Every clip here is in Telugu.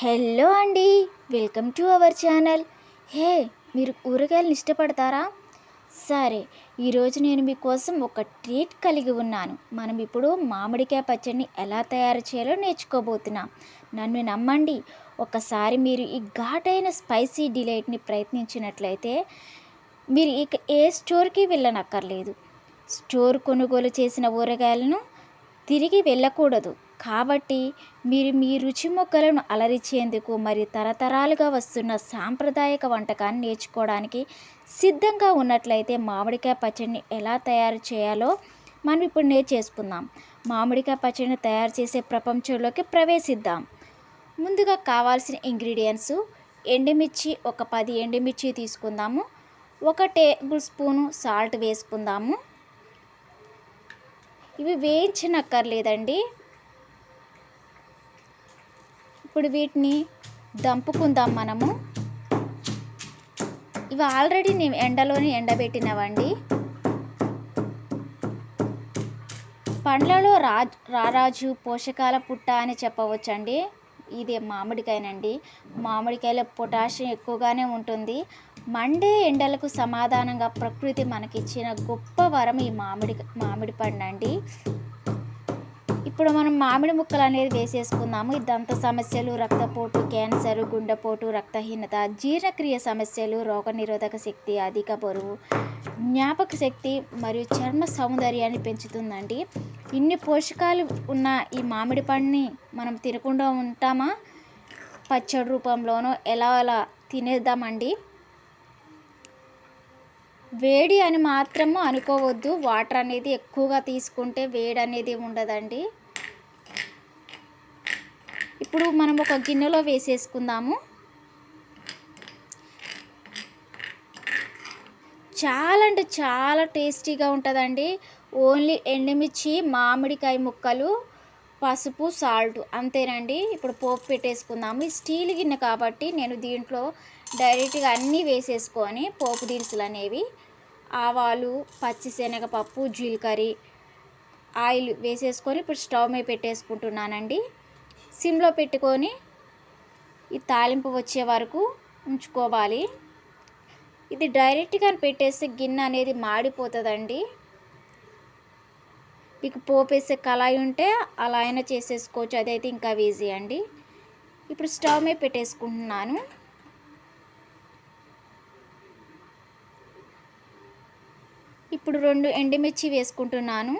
హలో అండి welcome to our channel. Hey మీరు కూరగాయలను ఇష్టపడతారా? సరే ఈరోజు నేను మీకోసం ఒక ట్రీట్ కలిగి ఉన్నాను. మనం ఇప్పుడు మామిడికాయ పచ్చడిని ఎలా తయారు చేయాలో నేర్చుకోబోతున్నాం. నన్ను నమ్మండి ఒకసారి మీరు ఈ ఘాటైన స్పైసీ డిలైట్ని ప్రయత్నించినట్లయితే మీరు ఇక ఏ స్టోర్కి వెళ్ళనక్కర్లేదు. స్టోర్ కొనుగోలు చేసిన ఊరగాయలను తిరిగి వెళ్ళకూడదు. కాబట్టి మీరు మీ రుచి మొక్కలను అలరిచేందుకు మరి తరతరాలుగా వస్తున్న సాంప్రదాయక వంటకాన్ని నేర్చుకోవడానికి సిద్ధంగా ఉన్నట్లయితే మామిడికాయ పచ్చడిని ఎలా తయారు చేయాలో మనం ఇప్పుడు నేర్చేసుకుందాం మామిడికాయ పచ్చడిని తయారు చేసే ప్రపంచంలోకి ప్రవేశిద్దాం. ముందుగా కావాల్సిన ఇంగ్రీడియంట్స్ ఎండుమిర్చి ఒక పది ఎండుమిర్చి తీసుకుందాము. ఒక టేబుల్ స్పూను సాల్ట్ వేసుకుందాము. ఇవి వేయించనక్కర్లేదండి. ఇప్పుడు వీటిని దంపుకుందాం మనము. ఇవి ఆల్రెడీ నేను ఎండలోనే ఎండబెట్టినవండి. పండ్లలో రాజ్ రారాజు పోషకాల పుట్ట అని చెప్పవచ్చండి. ఇది మామిడికాయనండి. మామిడికాయలో పొటాషియం ఎక్కువగానే ఉంటుంది. మండే ఎండలకు సమాధానంగా ప్రకృతి మనకిచ్చిన గొప్ప వరం ఈ మామిడి మామిడి పండు అండి ఇప్పుడు మనం మామిడి ముక్కలు అనేది వేసేసుకుందాము. ఈ దంత సమస్యలు రక్తపోటు క్యాన్సర్ గుండెపోటు రక్తహీనత జీర్ణక్రియ సమస్యలు రోగనిరోధక శక్తి అధిక బరువు జ్ఞాపక శక్తి మరియు చర్మ సౌందర్యాన్ని పెంచుతుందండి. ఇన్ని పోషకాలు ఉన్న ఈ మామిడి పండుని మనం తినకుండా ఉంటామా? పచ్చడి రూపంలోనో ఎలా అలా తినేద్దామండి? వేడి అని మాత్రము అనుకోవద్దు. వాటర్ అనేది ఎక్కువగా తీసుకుంటే వేడి అనేది ఉండదండి. ఇప్పుడు మనం ఒక గిన్నెలో వేసేసుకుందాము. చాలా అంటే చాలా టేస్టీగా ఉంటుందండి. ఓన్లీ ఎండుమిర్చి మామిడికాయ ముక్కలు పసుపు సాల్ట్ అంతేనండి. ఇప్పుడు పోపు పెట్టేసుకుందాము. స్టీల్ గిన్నె కాబట్టి నేను దీంట్లో డైరెక్ట్గా అన్నీ వేసేసుకొని పోపు దినుసులు అనేవి ఆవాలు పచ్చిశనగపప్పు జీలకర్ర ఆయిల్ వేసేసుకొని ఇప్పుడు స్టవ్ మీద పెట్టేసుకుంటున్నానండి. సిమ్లో పెట్టుకొని ఈ తాలింపు వచ్చే వరకు ఉంచుకోవాలి. ఇది డైరెక్ట్గా పెట్టేస్తే గిన్నె అనేది మాడిపోతుందండి. మీకు పోపేసే కళాయి ఉంటే అలా అయినా చేసేసుకోవచ్చు. అదైతే ఇంకా ఈజీ అండి. ఇప్పుడు స్టవ్ మీద పెట్టేసుకుంటున్నాను. ఇప్పుడు రెండు ఎండుమిర్చి వేసుకుంటున్నాను.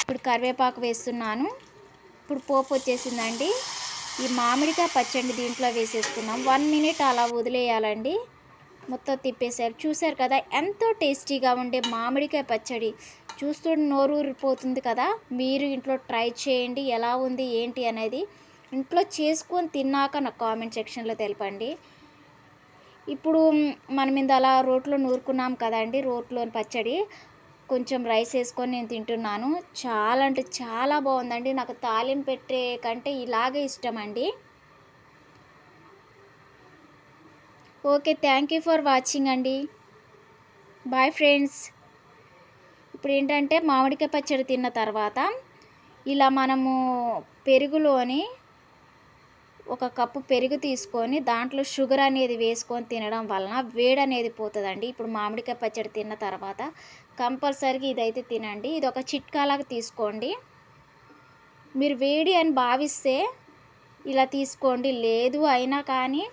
ఇప్పుడు కరివేపాకు వేస్తున్నాను. ఇప్పుడు పోపు వచ్చేసిందండి. ఈ మామిడికాయ పచ్చడి దీంట్లో వేసేసుకున్నాం. వన్ మినిట్ అలా వదిలేయాలండి. మొత్తం తిప్పేశారు. చూశారు కదా ఎంతో టేస్టీగా ఉండే మామిడికాయ పచ్చడి. చూస్తుంటే నోరూరిపోతుంది కదా. మీరు ఇంట్లో ట్రై చేయండి ఎలా ఉంది ఏంటి అనేది ఇంట్లో చేసుకొని తిన్నాక నాకు కామెంట్ సెక్షన్లో తెలపండి. ఇప్పుడు మనం మీద అలా రోట్లో నూరుకున్నాం కదండి రోట్లోని పచ్చడి. కొంచెం రైస్ వేసుకొని నేను తింటున్నాను. చాలా అంటే చాలా బాగుందండి. నాకు తాలింపు పెట్టే కంటే ఇలాగే ఇష్టం అండి. Okay thank you for watching అండి. Bye friends. ఇప్పుడు ఏంటంటే మామిడికాయ పచ్చడి తిన్న తర్వాత ఇలా మనము పెరుగులోని ఒక కప్పు పెరుగు తీసుకొని దాంట్లో షుగర్ అనేది వేసుకొని తినడం వలన వేడి అనేది పోతుందండి. ఇప్పుడు మామిడికాయ పచ్చడి తిన్న తర్వాత కంపల్సరీగా ఇదైతే తినండి. ఇది ఒక చిట్కాలాగా తీసుకోండి. మీరు వేడి అని భావిస్తే ఇలా తీసుకోండి. లేదు అయినా కానీ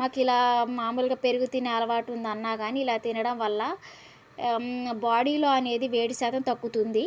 మాకు ఇలా మామూలుగా పెరుగు తినే అలవాటు ఉంది అన్నా కానీ ఇలా తినడం వల్ల బాడీలో అనేది వేడి శాతం తగ్గుతుంది.